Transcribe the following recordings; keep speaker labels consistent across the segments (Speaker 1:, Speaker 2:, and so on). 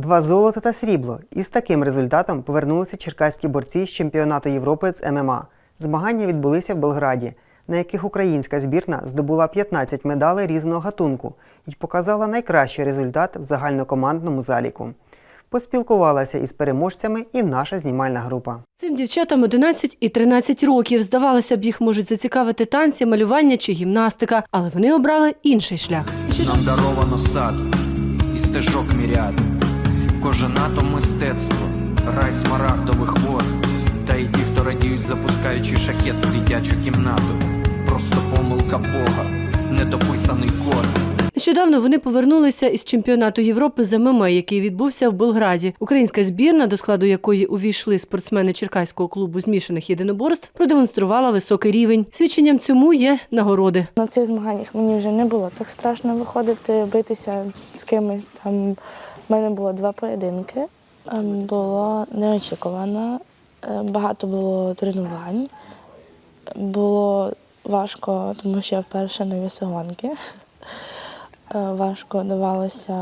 Speaker 1: Два золота та срібло. Із таким результатом повернулися черкаські борці з чемпіонату Європи з ММА. Змагання відбулися в Белграді, на яких українська збірна здобула 15 медалей різного гатунку і показала найкращий результат в загальнокомандному заліку. Поспілкувалася із переможцями і наша знімальна група.
Speaker 2: Цим дівчатам 11 і 13 років. Здавалося б, їх можуть зацікавити танці, малювання чи гімнастика, але вони обрали інший шлях.
Speaker 3: Нам даровано сад і стежок міряд. Кожен атом мистецтво, рай смарагдових вод. Та й ті, хто радіють, запускаючи шахет в дитячу кімнату. Просто помилка Бога, недописаний код.
Speaker 2: Нещодавно вони повернулися із чемпіонату Європи з ММА, який відбувся в Белграді. Українська збірна, до складу якої увійшли спортсмени Черкаського клубу змішаних єдиноборств, продемонструвала високий рівень. Свідченням цьому є нагороди.
Speaker 4: На цих змаганнях мені вже не було так страшно виходити, битися з кимось. Там в мене було два поєдинки. Ем, Було неочікувано, е, багато було тренувань. Було важко, тому що я вперше на вісогонки. Е, Важко давалося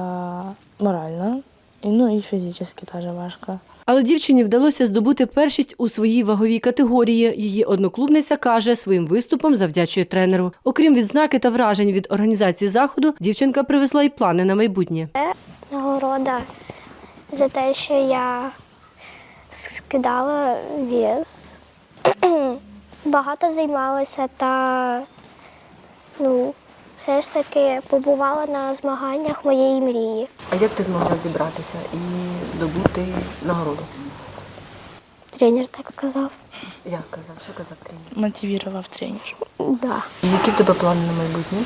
Speaker 4: морально, ну і фізично теж важко.
Speaker 2: Але дівчині вдалося здобути першість у своїй ваговій категорії. Її одноклубниця каже, своїм виступом завдячує тренеру. Окрім відзнаки та вражень від організації заходу, дівчинка привезла й плани на майбутнє.
Speaker 5: Нагорода за те, що я скидала вес. Багато займалася та ну, все ж таки побувала на змаганнях моєї мрії.
Speaker 6: А як ти змогла зібратися і здобути нагороду?
Speaker 5: Тренер так казав.
Speaker 6: Як казав, що казав тренер?
Speaker 4: Мотивував тренер.
Speaker 5: Да.
Speaker 6: І які в тебе плани на майбутнє?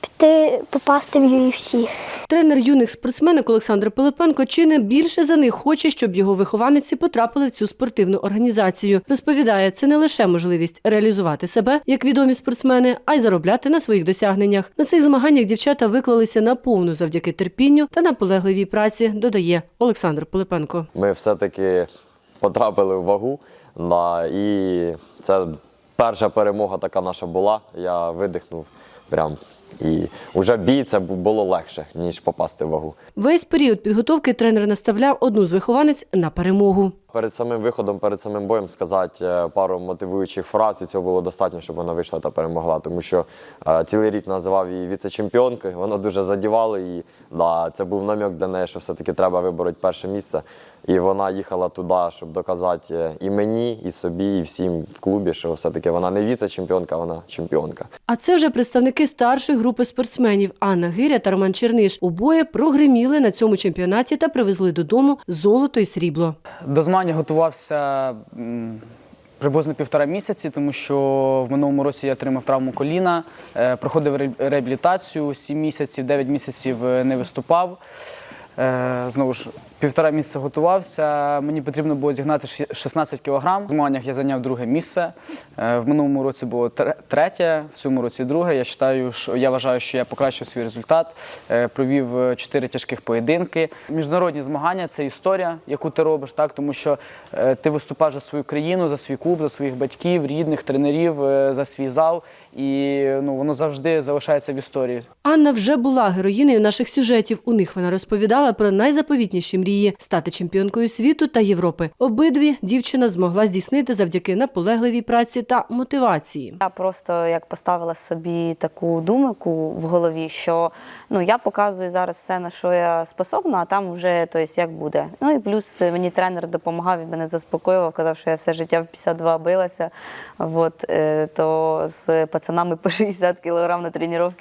Speaker 5: Піти попасти в UFC.
Speaker 2: Тренер юних спортсменок Олександр Пилипенко чи не більше за них хоче, щоб його вихованиці потрапили в цю спортивну організацію. Розповідає, це не лише можливість реалізувати себе як відомі спортсмени, а й заробляти на своїх досягненнях. На цих змаганнях дівчата виклалися наповну завдяки терпінню та наполегливій праці. Додає Олександр Пилипенко.
Speaker 7: Ми все-таки потрапили в вагу. І це перша перемога така наша була. Я видихнув прям. І вже бій це було легше, ніж попасти в вагу.
Speaker 2: Весь період підготовки тренер наставляв одну з вихованець на перемогу.
Speaker 7: Перед самим виходом, перед самим боєм сказати е, пару мотивуючих фраз, і цього було достатньо, щоб вона вийшла та перемогла. Тому що е, цілий рік називав її віце-чемпіонкою, воно дуже задівало її. Да, це був намік для неї, що все-таки треба вибороти перше місце. І вона їхала туди, щоб доказати е, і мені, і собі, і всім в клубі, що все-таки вона не віце-чемпіонка, вона чемпіонка.
Speaker 2: А це вже представники старшої групи спортсменів Анна Гиря та Роман Черниш. Обоє прогреміли на цьому чемпіонаті та привезли додому золото і срібло.
Speaker 8: До змагання готувався приблизно півтора місяці, тому що в минулому році я отримав травму коліна, е, проходив реабілітацію, 7 місяців, 9 місяців е, не виступав. Е, Знову ж півтора місяця готувався. Мені потрібно було зігнати 16 кілограм. В змаганнях я зайняв друге місце. Е, В минулому році було третє, в цьому році друге. Я вважаю, що я вважаю, що я покращив свій результат. Е, Провів е, чотири тяжких поєдинки. Міжнародні змагання це історія, яку ти робиш, так тому що ти виступаєш за свою країну, за свій клуб, за своїх батьків, рідних, тренерів, за свій зал, і ну воно завжди залишається в історії.
Speaker 2: Анна вже була героїнею наших сюжетів. У них вона розповідала про найзаповітніші мрії стати чемпіонкою світу та Європи. Обидві дівчина змогла здійснити завдяки наполегливій праці та мотивації.
Speaker 9: Я просто як поставила собі таку думку в голові, що ну я показую зараз все, на що я способна, а там вже то есть, як буде. Ну і плюс мені тренер допомагав, він мене заспокоював, казав, що я все життя в 52 билася. От, е, то з пацанами по 60 кілограм на тренування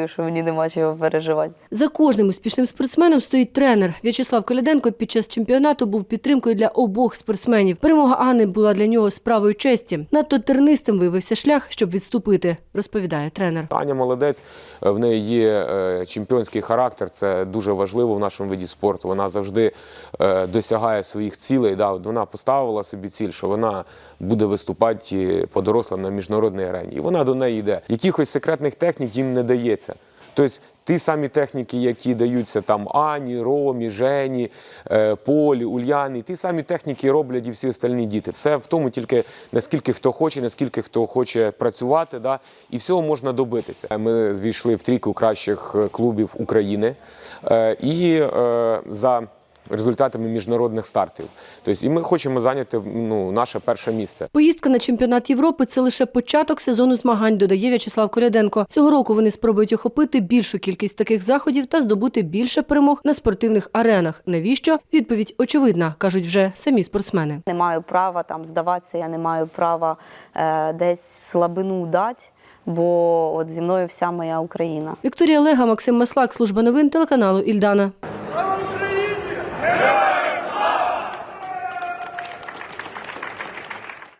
Speaker 9: працюю, що мені нема чого переживати.
Speaker 2: За кожним успішним спортсменом стоїть тренер. В'ячеслав Коляденко під час чемпіонату був підтримкою для обох спортсменів. Перемога Анни була для нього справою честі. Надто тернистим виявився шлях, щоб відступити, розповідає тренер.
Speaker 10: Аня молодець, в неї є е, чемпіонський характер. Це дуже важливо в нашому виді спорту. Вона завжди е, досягає своїх цілей. Да, вона поставила собі ціль, що вона буде виступати по дорослим на міжнародній арені. І вона до неї йде. Якихось секретних технік їм не дається. Тобто ті самі техніки, які даються там Ані, Ромі, Жені, е, Полі, Ульяні, ті самі техніки роблять і всі остальні діти. Все в тому тільки наскільки хто хоче, наскільки хто хоче працювати, да, і всього можна добитися. Ми війшли в трійку кращих е, клубів України е, і за результатами міжнародних стартів. Тобто, і ми хочемо зайняти ну, наше перше місце.
Speaker 2: Поїздка на чемпіонат Європи це лише початок сезону змагань, додає В'ячеслав Коляденко. Цього року вони спробують охопити більшу кількість таких заходів та здобути більше перемог на спортивних аренах. Навіщо? Відповідь очевидна, кажуть вже самі спортсмени.
Speaker 9: Не маю права там здаватися, я не маю права е, десь слабину дати, бо от зі мною вся моя Україна.
Speaker 2: Вікторія Лега, Максим Маслак, служба новин телеканалу Ільдана.
Speaker 11: Yeah.